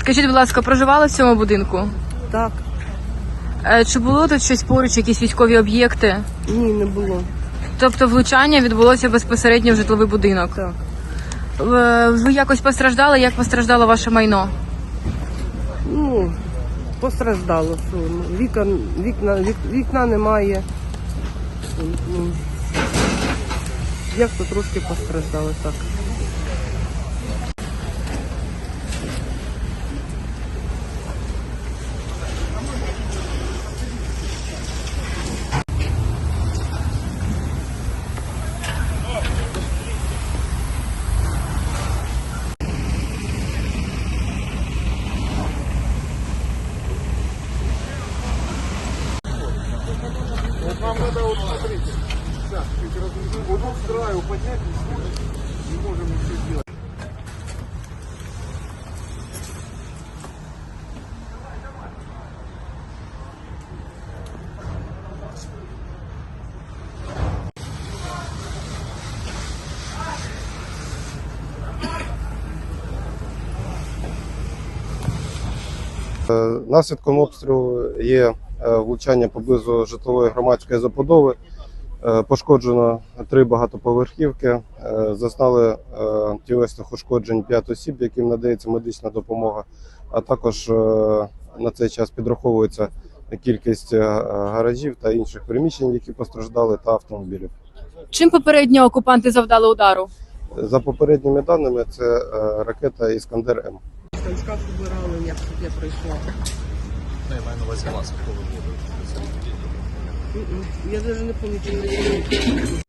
Скажіть, будь ласка, проживали в цьому будинку? Так, Е, Чи було тут щось поруч, якісь військові об'єкти? ні, не було. Тобто влучання відбулося безпосередньо в житловий будинок? Так. Е, Ви якось постраждали? Як постраждало ваше майно? Ну, постраждало. Що, ну, вікон, вікна, вік, вікна немає. Ну, Як то трошки постраждало так. Вот нам надо, вот смотрите, сейчас, чуть разместим. Вот тут поднять не сможем, не можем ничего сделать. Наслідком обстрілу є влучання поблизу житлової громадської забудови. Е, Пошкоджено три багатоповерхівки. Е, Зазнали е, тілесних ушкоджень 5 осіб, яким надається медична допомога. А також е, на цей час підраховується кількість е, гаражів та інших приміщень, які постраждали, та автомобілів. Чим попередньо окупанти завдали удару? За попередніми даними, це е, ракета Іскандер М. Там шкаф як я прийшла. Ну, я маю на увазі вас, хто ви. Я навіть не пам'ятаю.